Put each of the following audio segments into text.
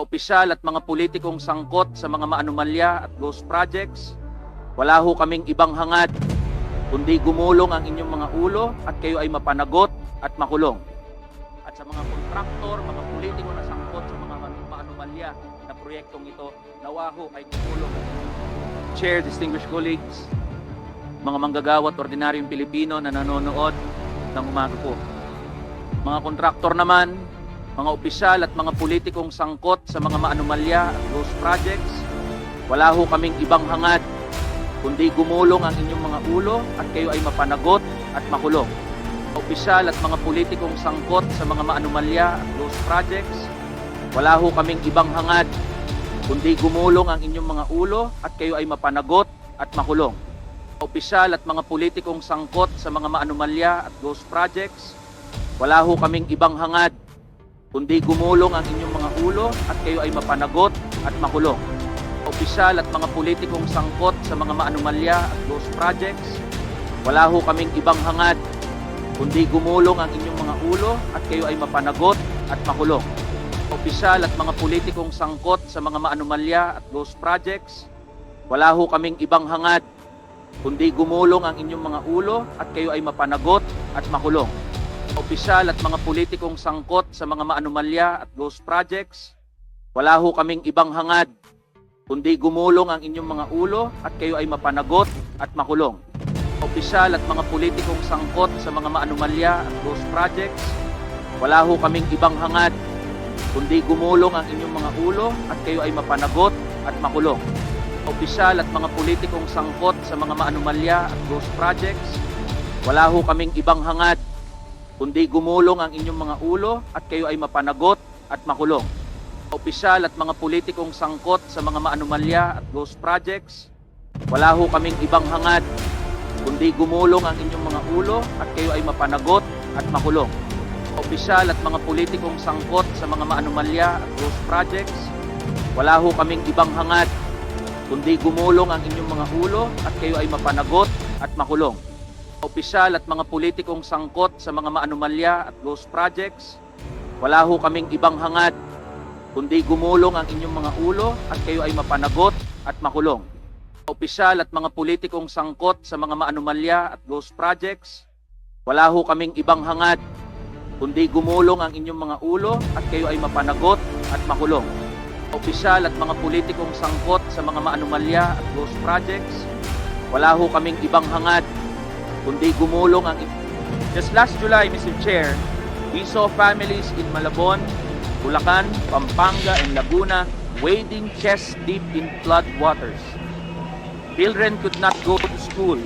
opisyal at mga politikong sangkot sa mga maanumalya at ghost projects, wala ho kaming ibang hangad kundi gumulong ang inyong mga ulo at kayo ay mapanagot at makulong. At sa mga kontraktor, mga politiko na sangkot sa mga ma- maanumalya na proyektong ito, nawa ho ay gumulong. Chair, distinguished colleagues, mga manggagawa at ordinaryong Pilipino na nanonood ng umaga po. Mga kontraktor naman, mga opisyal at mga politikong sangkot sa mga maanumalya at ghost projects, wala ho kaming ibang hangad kundi gumulong ang inyong mga ulo at kayo ay mapanagot at makulong. Opisyal at mga politikong sangkot sa mga maanumalya at ghost projects, wala ho kaming ibang hangad kundi gumulong ang inyong mga ulo at kayo ay mapanagot at makulong. Opisyal at mga politikong sangkot sa mga maanumalya at ghost projects, wala ho kaming ibang hangad kundi gumulong ang inyong mga ulo at kayo ay mapanagot at makulong opisyal at mga politikong sangkot sa mga maanumalya at ghost projects, wala ho kaming ibang hangad kundi gumulong ang inyong mga ulo at kayo ay mapanagot at makulong. Opisyal at mga politikong sangkot sa mga maanumalya at ghost projects, wala ho kaming ibang hangad kundi gumulong ang inyong mga ulo at kayo ay mapanagot at makulong. Opisyal at mga politikong sangkot sa mga maanumalya at ghost projects, wala ho kaming ibang hangad kundi gumulong ang inyong mga ulo at kayo ay mapanagot at makulong. Opisyal at mga politikong sangkot sa mga maanumalya at ghost projects, wala ho kaming ibang hangad kundi gumulong ang inyong mga ulo at kayo ay mapanagot at makulong. Opisyal at mga politikong sangkot sa mga maanumalya at ghost projects, wala ho kaming ibang hangad kundi gumulong ang inyong mga ulo at kayo ay mapanagot at makulong opisyal at mga politikong sangkot sa mga maanumalya at ghost projects, wala ho kaming ibang hangad kundi gumulong ang inyong mga ulo at kayo ay mapanagot at makulong. Opisyal at mga politikong sangkot sa mga maanumalya at ghost projects, wala ho kaming ibang hangad kundi gumulong ang inyong mga ulo at kayo ay mapanagot at makulong. Opisyal at mga politikong sangkot sa mga maanumalya at ghost projects, wala ho kaming ibang hangad kundi gumulong ang inyong mga ulo at kayo ay mapanagot at makulong. Opisyal at mga politikong sangkot sa mga maanumalya at ghost projects, wala ho kaming ibang hangad kundi gumulong ang inyong mga ulo at kayo ay mapanagot at makulong. Opisyal at mga politikong sangkot sa mga maanumalya at ghost projects, wala ho kaming ibang hangad kundi gumulong ang Just last July, Mr. Chair, we saw families in Malabon, Bulacan, Pampanga, and Laguna wading chest deep in flood waters. Children could not go to school.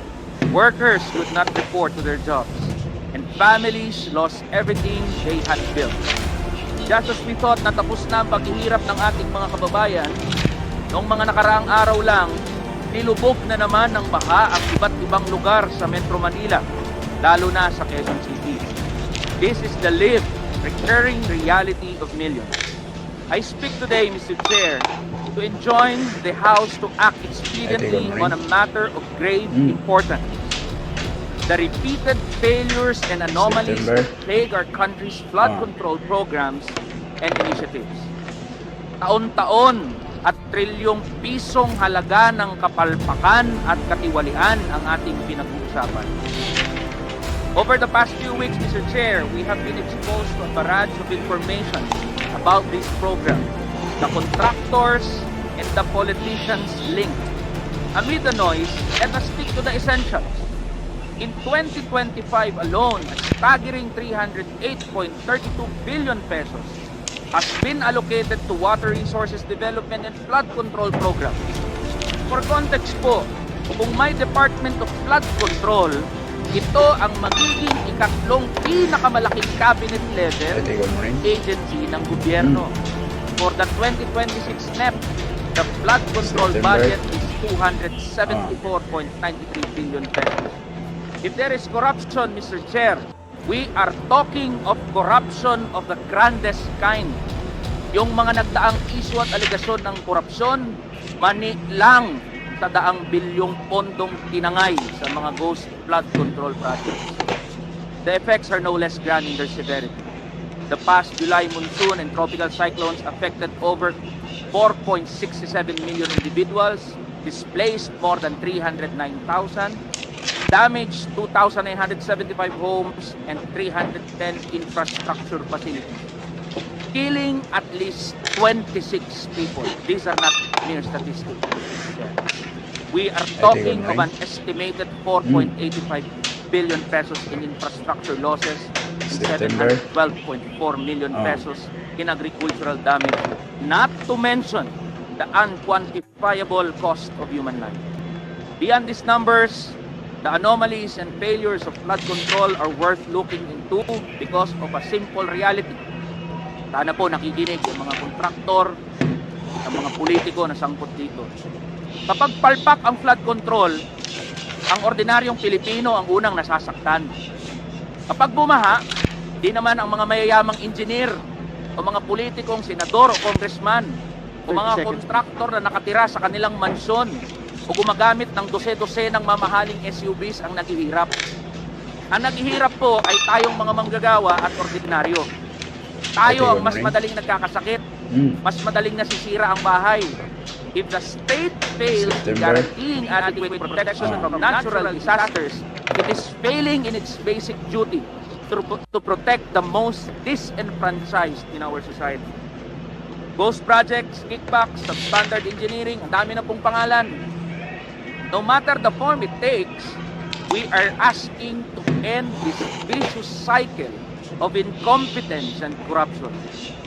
Workers could not report to their jobs. And families lost everything they had built. Just as we thought na tapos na ang paghihirap ng ating mga kababayan, noong mga nakaraang araw lang, nilubog na naman ng baha ang iba't ibang lugar sa Metro Manila, lalo na sa Quezon City. This is the lived, recurring reality of millions. I speak today, Mr. Chair, to enjoin the House to act expediently on a matter of grave Mm. importance. The repeated failures and anomalies September. that plague our country's flood Ah. control programs and initiatives. Taon-taon at trilyong pisong halaga ng kapalpakan at katiwalian ang ating pinag-uusapan. Over the past few weeks, Mr. Chair, we have been exposed to a barrage of information about this program, the contractors and the politicians linked. Amid the noise, let us speak to the essentials. In 2025 alone, a staggering 308.32 billion pesos has been allocated to water resources development and flood control programs. For context po, kung may Department of Flood Control, ito ang magiging ikatlong pinakamalaking cabinet level agency ng gobyerno. For the 2026 NEP, the flood control budget is 274.93 billion pesos. If there is corruption, Mr. Chair, we are talking of corruption of the grandest kind. Yung mga nagdaang issue at aligasyon ng korupsyon, mani lang sa daang bilyong pondong tinangay sa mga ghost flood control projects. The effects are no less grand in their severity. The past July monsoon and tropical cyclones affected over 4.67 million individuals, displaced more than 309,000, damaged 2,975 homes and 310 infrastructure facilities, killing at least 26 people. These are not mere statistics. We are talking of an estimated 4.85 billion pesos in infrastructure losses, September. 712.4 million Oh. pesos in agricultural damage, not to mention the unquantifiable cost of human life. Beyond these numbers, the anomalies and failures of flood control are worth looking into because of a simple reality. Sana po nakikinig yung mga kontraktor, ang mga politiko na sangkot dito. Kapag palpak ang flood control, ang ordinaryong Pilipino ang unang nasasaktan. Kapag bumaha, di naman ang mga mayayamang engineer o mga politikong senador o congressman o mga kontraktor na nakatira sa kanilang mansyon o gumagamit ng dose-dose ng mamahaling SUVs ang naghihirap. Ang naghihirap po ay tayong mga manggagawa at ordinaryo. Tayo ang mas madaling nagkakasakit, Mm. mas madaling nasisira ang bahay. If the state fails in guaranteeing adequate protection from natural disasters, it is failing in its basic duty to, to protect the most disenfranchised in our society. Ghost projects, kickbacks, substandard engineering, ang dami na pong pangalan. No matter the form it takes, we are asking to end this vicious cycle of incompetence and corruption.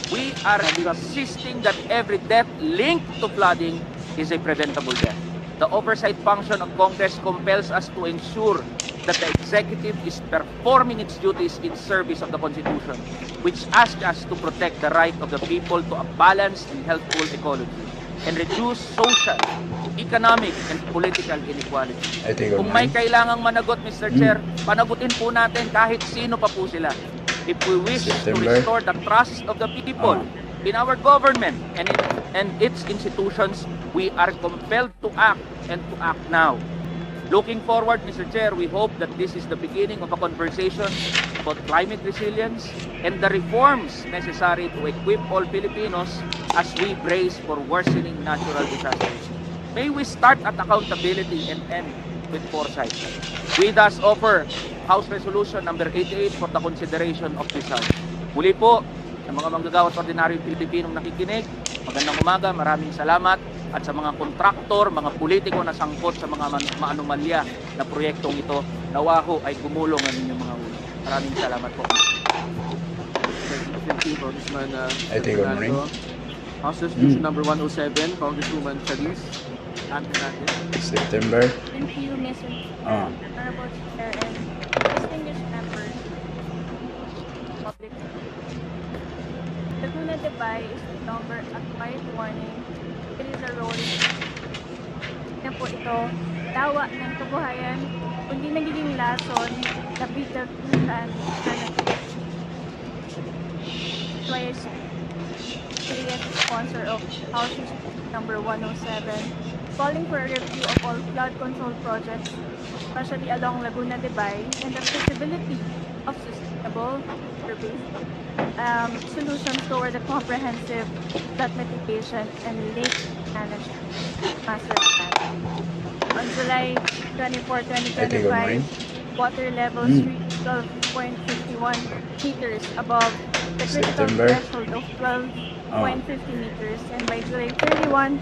We are insisting that every death linked to flooding is a preventable death. The oversight function of Congress compels us to ensure that the executive is performing its duties in service of the Constitution, which asks us to protect the right of the people to a balanced and healthful ecology and reduce social, economic, and political inequality. Kung may kailangang managot, Mr. Chair, panagutin po natin kahit sino pa po sila. If we wish to restore the trust of the people in our government and, in, and its institutions, we are compelled to act and to act now. Looking forward, Mr. Chair, we hope that this is the beginning of a conversation about climate resilience and the reforms necessary to equip all Filipinos as we brace for worsening natural disasters. May we start at accountability and end with foresight. We thus offer House Resolution number 88 for the consideration of this House. Muli po, sa mga manggagawa at ordinaryong Pilipinong nakikinig, magandang umaga, maraming salamat at sa mga kontraktor, mga politiko na sangkot sa mga man- maanomalya na proyektong ito, nawaho ay gumulong ang inyong mga. Maraming salamat po. Thank you, Congressman uh, I think I'm ring. Fernando. House Resolution number 107, Congresswoman Charisse. September. Thank you, Mr. Ah. Honorable Chair and distinguished members. Public. Laguna de Bay is no longer a quiet warning. It is a rolling. Na po ito, dawa ng kabuhayan, kundi nagiging lason na bigat kung saan hanap. That's why I Today as a sponsor of House number 107, calling for a review of all flood control projects, especially along Laguna de Bay, and the feasibility of sustainable, um, solutions toward a comprehensive flood mitigation and lake management master plan. On July 24, I think I'm 2025, water levels Mm. reached 12.51 meters above the critical September. threshold of 12 Ah. 0.50 meters and by July 31,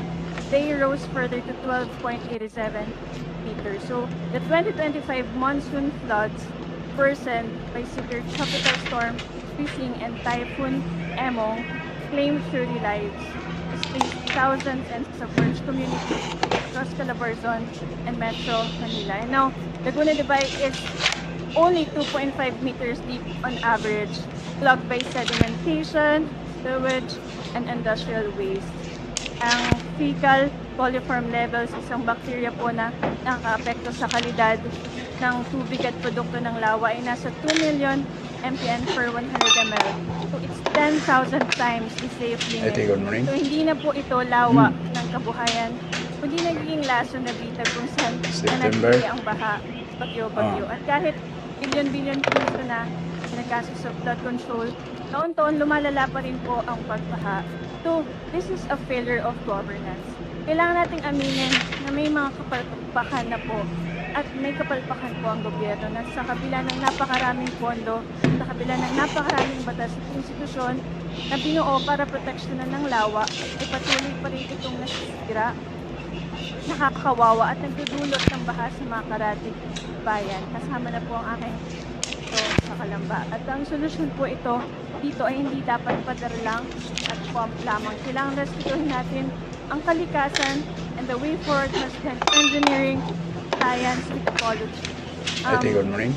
they rose further to 12.87 meters. So the 2025 monsoon floods worsened by severe tropical storm Pising and Typhoon Emong claimed 30 lives, thousands and submerged communities across Calabarzon and Metro Manila. And now, Laguna de Bay is only 2.5 meters deep on average, clogged by sedimentation, sewage, and industrial waste. Ang fecal coliform levels, isang bacteria po na nakaka-apekto sa kalidad ng tubig at produkto ng lawa ay nasa 2 million mpn per 100 ml. So it's 10,000 times the safe limit. So hindi na po ito lawa ng kabuhayan, kundi nagiging laso na bitag kung saan September. nanatili ang baha, bagyo-bagyo. At kahit bilyon-bilyon piso na nagkaso sa flood control, taon-taon lumalala pa rin po ang pagbaha. So, this is a failure of governance. Kailangan nating aminin na may mga kapalpakan na po at may kapalpakan po ang gobyerno na sa kabila ng napakaraming pondo, sa kabila ng napakaraming batas at institusyon na binuo para proteksyonan ng lawa, ay patuloy pa rin itong nasisira, nakakawawa at nagdudulot ng baha sa mga karatig bayan. Kasama na po ang aking ito sa Kalamba. At ang solusyon po ito dito ay hindi dapat padar lang at pump lamang. Kailangan respetuhin natin ang kalikasan and the way forward must be engineering, science, with ecology. Um, Ate, good morning.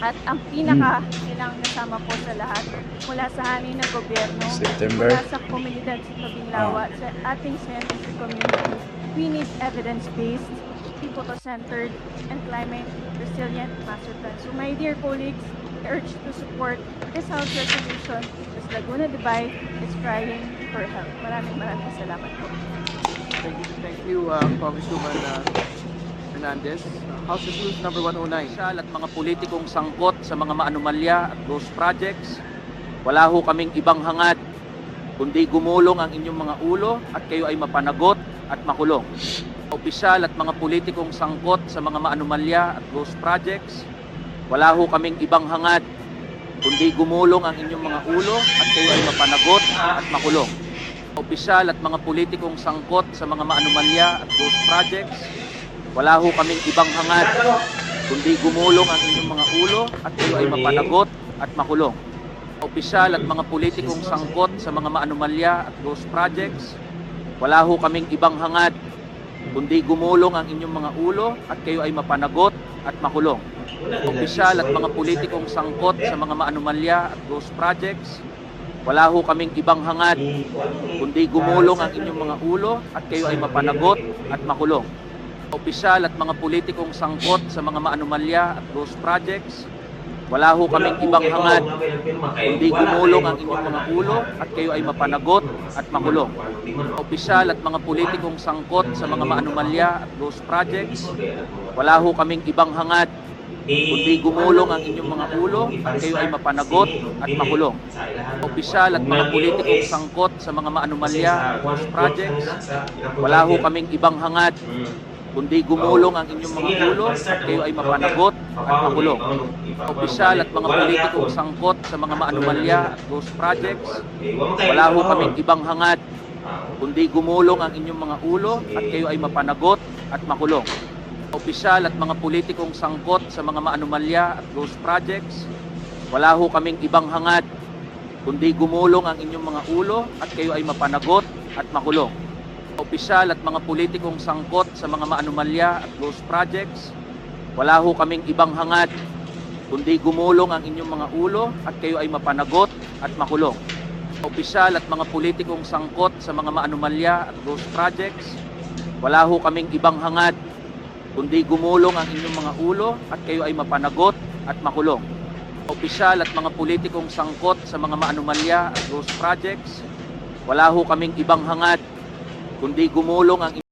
at ang pinaka kailangang kasama po sa lahat mula sa hanin ng gobyerno, September. mula sa komunidad sa tabing lawa, sa ating scientific community, we need evidence-based, people-centered, and climate-resilient master plan. So my dear colleagues, I urge to support this House resolution because Laguna de Bay is crying for help. Maraming maraming salamat po. Thank you, thank you uh, Congresswoman uh, Hernandez. Uh, House Resolution number 109. Official at mga politikong sangkot sa mga maanumalya at ghost projects, wala ho kaming ibang hangad kundi gumulong ang inyong mga ulo at kayo ay mapanagot at makulong. Opisyal at mga politikong sangkot sa mga maanumalya at ghost projects, wala ho kaming ibang hangad kundi gumulong ang inyong mga ulo at kayo ay mapanagot at makulong. Opisyal at mga politikong sangkot sa mga maanumalya at ghost projects, wala ho kaming ibang hangad kundi gumulong ang inyong mga ulo at kayo ay mapanagot at makulong. Opisyal at mga politikong sangkot sa mga maanumalya at ghost projects, wala ho kaming ibang hangad kundi gumulong ang inyong mga ulo at kayo ay mapanagot at makulong. Opisyal at mga politikong sangkot sa mga maanumalya at ghost projects, wala ho kaming ibang hangad kundi gumulong ang inyong mga ulo at kayo ay mapanagot at makulong. Opisyal at mga politikong sangkot sa mga maanumalya at ghost projects, wala ho kaming ibang hangad kundi gumulong ang inyong mga ulo at kayo ay mapanagot at makulong. Opisyal at mga politikong sangkot sa mga maanumalya at ghost projects, wala ho kaming ibang hangad kundi gumulong ang inyong mga ulo at kayo ay mapanagot at makulong. Opisyal at mga politikong sangkot sa mga maanumalya at ghost projects, wala ho kaming ibang hangad kundi gumulong ang inyong mga ulo at kayo ay mapanagot at makulong. Opisyal at mga politikong sangkot sa mga maanumalya at ghost projects, wala ho kaming ibang hangad. Kundi gumulong ang inyong mga ulo at kayo ay mapanagot at makulong. Opisyal at mga politikong sangkot sa mga maanumalya at ghost projects, wala ho kaming ibang hangad. Kundi gumulong ang inyong mga ulo at kayo ay mapanagot at makulong. Opisyal at mga politikong sangkot sa mga maanumalya at ghost projects, wala ho kaming ibang hangad kundi gumulong ang inyong mga ulo at kayo ay mapanagot at makulong. Opisyal at mga politikong sangkot sa mga maanumalya at ghost projects, wala ho kaming ibang hangad kundi gumulong ang inyong mga ulo at kayo ay mapanagot at makulong. Opisyal at mga politikong sangkot sa mga maanumalya at ghost projects, wala ho kaming ibang hangad kundi gumulong ang